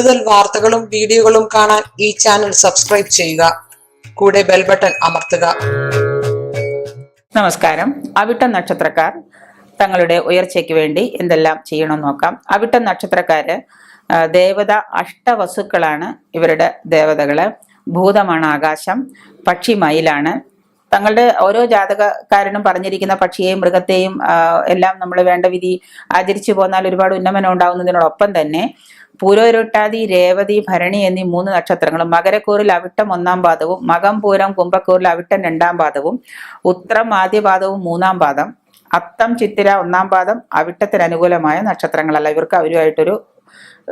കൂടുതൽ വാർത്തകളും വീഡിയോകളും കാണാൻ ഈ ചാനൽ സബ്സ്ക്രൈബ് ചെയ്യുക. കൂടെ ബെൽ ബട്ടൺ അമർത്തുക. നമസ്കാരം. അവിട്ട നക്ഷത്രക്കാർ തങ്ങളുടെ ഉയർച്ചയ്ക്ക് വേണ്ടി എന്തെല്ലാം ചെയ്യണമെന്ന് നോക്കാം. അവിട്ട നക്ഷത്രക്കാര് ദേവത അഷ്ടവസുക്കളാണ് ഇവരുടെ ദേവതകൾ. ഭൂതമാണ് ആകാശം പക്ഷി മയിലാണ്. തങ്ങളുടെ ഓരോ ജാതകക്കാരനും പറഞ്ഞിരിക്കുന്ന പക്ഷിയെയും മൃഗത്തെയും എല്ലാം നമ്മൾ വേണ്ട വിധി ആചരിച്ചു പോന്നാൽ ഒരുപാട് ഉന്നമനം ഉണ്ടാകുന്നതിനോടൊപ്പം തന്നെ പൂരോരുട്ടാതി രേവതി ഭരണി എന്നീ മൂന്ന് നക്ഷത്രങ്ങളും മകരക്കൂറിൽ അവിട്ടം ഒന്നാം പാദവും മകം പൂരം കുംഭക്കൂറിൽ അവിട്ടം രണ്ടാം പാദവും ഉത്രം ആദ്യ പാദവും മൂന്നാം പാദം അത്തം ചിത്തിര ഒന്നാം പാദം അവിട്ടത്തിന് അനുകൂലമായ നക്ഷത്രങ്ങളല്ല. ഇവർക്ക് അവരുമായിട്ടൊരു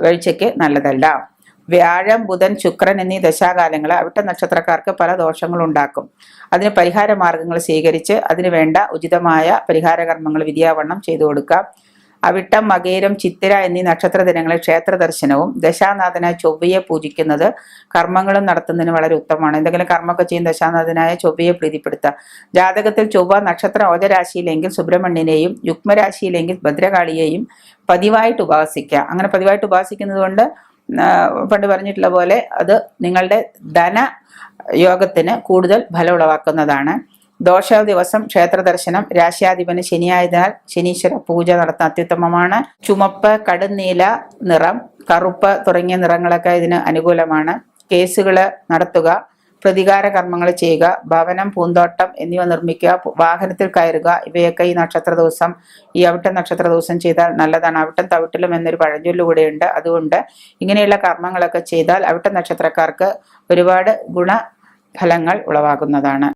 വീഴ്ചയ്ക്ക് നല്ലതല്ല. വ്യാഴം ബുധൻ ശുക്രൻ എന്നീ ദശാകാലങ്ങൾ അവിട്ട നക്ഷത്രക്കാർക്ക് പല ദോഷങ്ങളുണ്ടാക്കും. അതിന് പരിഹാര മാർഗങ്ങൾ സ്വീകരിച്ച് അതിനുവേണ്ട ഉചിതമായ പരിഹാര കർമ്മങ്ങൾ വിദ്യാവണ്ണം ചെയ്തു കൊടുക്കാം. അവിട്ടം മകേരം ചിത്തിര എന്നീ നക്ഷത്ര ദിനങ്ങളിൽ ക്ഷേത്ര ദർശനവും ദശാനാഥനായ ചൊവ്വയെ പൂജിക്കുന്നത് കർമ്മങ്ങളും നടത്തുന്നതിന് വളരെ ഉത്തമമാണ്. എന്തെങ്കിലും കർമ്മമൊക്കെ ചെയ്യും ദശാനാഥനായ ചൊവ്വയെ പ്രീതിപ്പെടുത്തുക. ജാതകത്തിൽ ചൊവ്വ നക്ഷത്ര ഓജരാശിയിലെങ്കിൽ സുബ്രഹ്മണ്യനെയും യുഗ്മരാശിയിലെങ്കിൽ ഭദ്രകാളിയെയും പതിവായിട്ട് ഉപാസിക്കുക. അങ്ങനെ പതിവായിട്ട് ഉപാസിക്കുന്നത് കൊണ്ട് പണ്ട് പറഞ്ഞിട്ടുള്ള പോലെ അത് നിങ്ങളുടെ ധന യോഗത്തിന് കൂടുതൽ ഫലം ഉളവാക്കുന്നതാണ്. ദോഷ ദിവസം ക്ഷേത്ര ദർശനം രാശ്യാധിപന് ശനിയായതിനാൽ ശനീശ്വര പൂജ നടത്താൻ അത്യുത്തമമാണ്. ചുമപ്പ് കടുന്നീല നിറം കറുപ്പ് തുടങ്ങിയ നിറങ്ങളൊക്കെ ഇതിന് അനുകൂലമാണ്. കേസുകൾ നടത്തുക പ്രതികാര കർമ്മങ്ങൾ ചെയ്യുക ഭവനം പൂന്തോട്ടം എന്നിവ നിർമ്മിക്കുക വാഹനത്തിൽ കയറുക ഇവയൊക്കെ ഈ നക്ഷത്ര ദിവസം ഈ അവിട്ടം നക്ഷത്ര ദിവസം ചെയ്താൽ നല്ലതാണ്. അവിട്ടം തവിട്ടിലും എന്നൊരു പഴഞ്ചൊല്ല് കൂടെയുണ്ട്. അതുകൊണ്ട് ഇങ്ങനെയുള്ള കർമ്മങ്ങളൊക്കെ ചെയ്താൽ അവിട്ട നക്ഷത്രക്കാർക്ക് ഒരുപാട് ഗുണഫലങ്ങൾ ഉളവാകുന്നതാണ്.